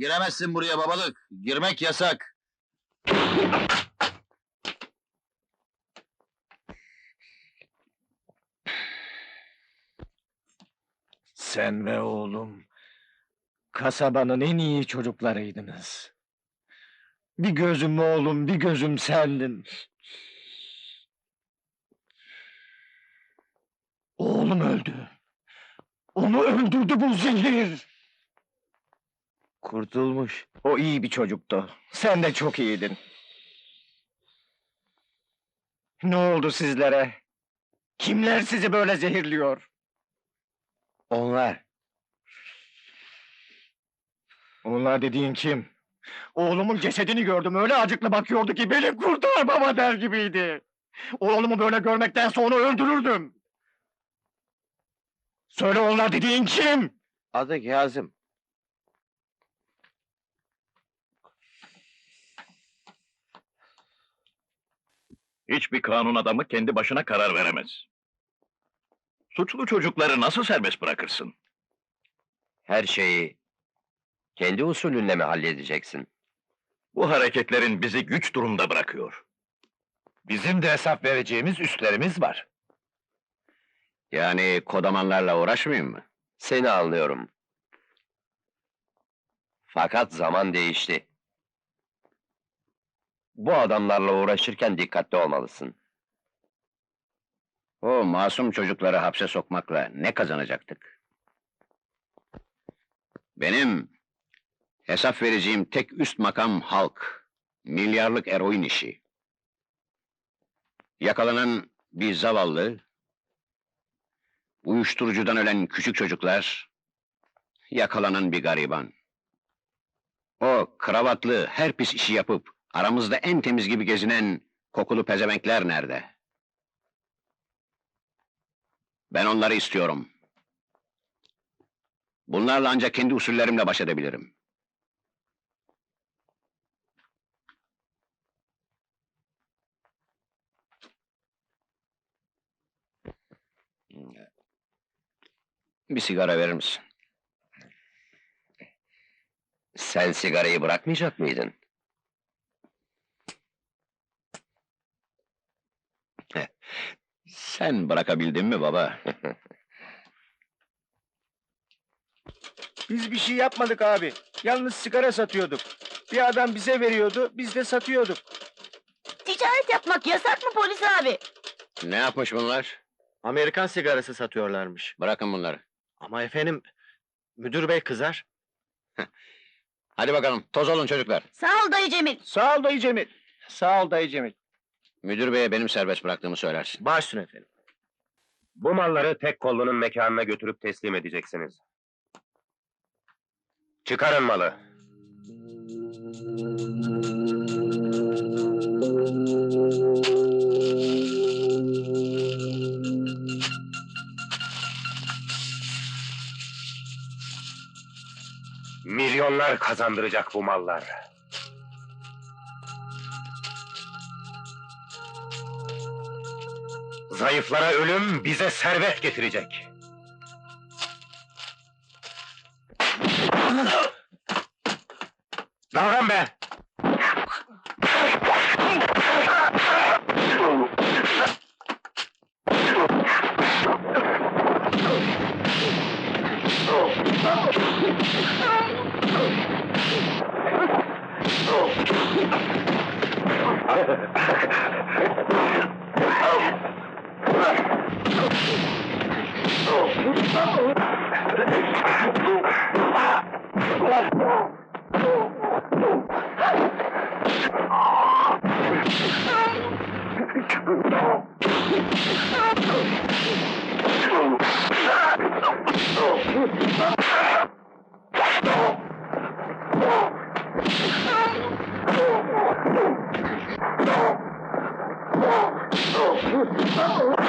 Giremezsin buraya babalık. Girmek yasak. Sen ve oğlum kasabanın en iyi çocuklarıydınız. Bir gözüm oğlum, bir gözüm sendin. Oğlum öldü. Onu öldürdü bu zehir. Kurtulmuş. O iyi bir çocuktu. Sen de çok iyiydin. Ne oldu sizlere? Kimler sizi böyle zehirliyor? Onlar. Onlar dediğin kim? Oğlumun cesedini gördüm öyle acıklı bakıyordu ki beni kurtar baba der gibiydi. Oğlumu böyle görmekten sonra öldürürdüm. Söyle onlar dediğin kim? Adı Kazım. Hiçbir kanun adamı kendi başına karar veremez. Suçlu çocukları nasıl serbest bırakırsın? Her şeyi kendi usulünle mi halledeceksin? Bu hareketlerin bizi güç durumda bırakıyor. Bizim de hesap vereceğimiz üstlerimiz var. Yani kodamanlarla uğraşmayayım mı? Seni anlıyorum. Fakat zaman değişti. Bu adamlarla uğraşırken dikkatli olmalısın. O masum çocukları hapse sokmakla ne kazanacaktık? Benim hesap vereceğim tek üst makam halk. Milyarlık eroin işi. Yakalanan bir zavallı, uyuşturucudan ölen küçük çocuklar, yakalanan bir gariban. O kravatlı, her pis işi yapıp aramızda en temiz gibi gezinen kokulu pezevenkler nerede? Ben onları istiyorum. Bunlarla ancak kendi usullerimle baş edebilirim. Bir sigara verir misin? Sen sigarayı bırakmayacak mıydın? Sen bırakabildin mi baba? Biz bir şey yapmadık abi. Yalnız sigara satıyorduk. Bir adam bize veriyordu, biz de satıyorduk. Ticaret yapmak yasak mı polis abi? ne yapmış bunlar? Amerikan sigarası satıyorlarmış. Bırakın bunları. Ama efendim, müdür bey kızar. Hadi bakalım, toz olun çocuklar. Sağ ol dayı Cemil. Sağ ol dayı Cemil. Sağ ol dayı Cemil. Müdür beye benim serbest bıraktığımı söylersin. Baş üstüne efendim. Bu malları tek kollunun mekanına götürüp teslim edeceksiniz. Çıkarın malı. Milyonlar kazandıracak bu mallar. Zayıflara ölüm bize servet getirecek. Davran be! Oh! Oh, Oh!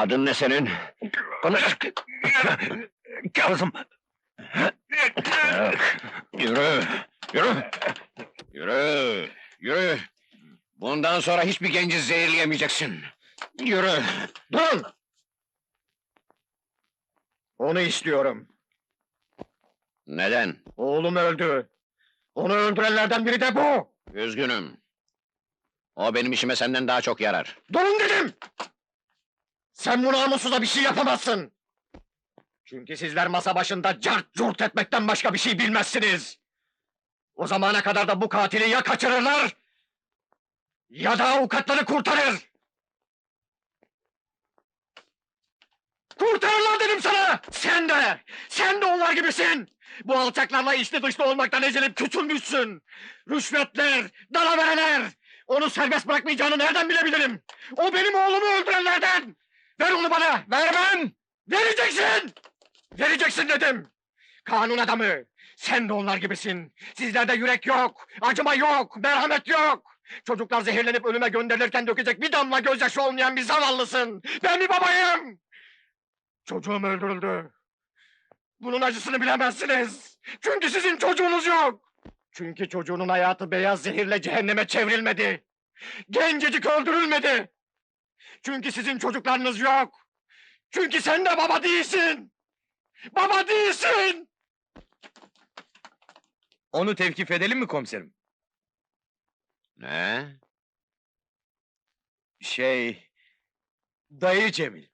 आदम ने सेनेन कौन क्या कसम Kazım. Yürü, yürü. Yürü, yürü. Bundan sonra hiçbir genci zehirleyemeyeceksin. Yürü. Durun! Onu istiyorum. Neden? Oğlum öldü. Onu öldürenlerden biri de bu. Üzgünüm. O benim işime senden daha çok yarar. Durun dedim! Sen bu namussuza bir şey yapamazsın! Çünkü sizler masa başında cart curt etmekten başka bir şey bilmezsiniz! O zamana kadar da bu katili ya kaçırırlar... ...ya da avukatları kurtarır! Kurtarırlar dedim sana! Sen de! Sen de onlar gibisin! Bu alçaklarla içli dışlı olmaktan ezilip küçülmüşsün! Rüşvetler, dalavereler! Onu serbest bırakmayacağını nereden bilebilirim? O benim oğlumu öldürenlerden! Ver onu bana! Vermem! Vereceksin! Vereceksin dedim! Kanun adamı! Sen de onlar gibisin! Sizlerde yürek yok, acıma yok, merhamet yok! Çocuklar zehirlenip ölüme gönderilirken dökecek bir damla gözyaşı olmayan bir zavallısın! Ben bir babayım! Çocuğum öldürüldü! Bunun acısını bilemezsiniz! Çünkü sizin çocuğunuz yok! Çünkü çocuğunun hayatı beyaz zehirle cehenneme çevrilmedi! Gencecik öldürülmedi! Çünkü sizin çocuklarınız yok! Çünkü sen de baba değilsin! Baba değilsin! Onu tevkif edelim mi komiserim? Ne? Şey... Dayı Cemil.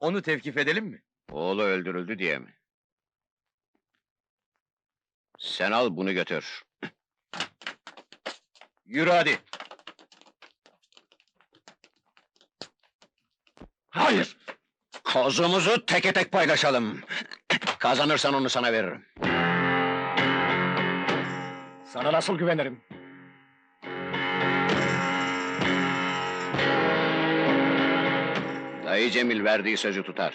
Onu tevkif edelim mi? Oğlu öldürüldü diye mi? Sen al bunu götür. Yürü hadi. Hayır! Kozumuzu teke tek paylaşalım. Kazanırsan onu sana veririm. Sana nasıl güvenirim? Dayı Cemil verdiği sözü tutar.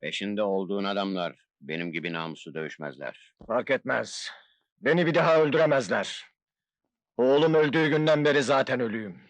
Peşinde olduğun adamlar benim gibi namuslu dövüşmezler. Fark etmez. Beni bir daha öldüremezler. Oğlum öldüğü günden beri zaten ölüyüm.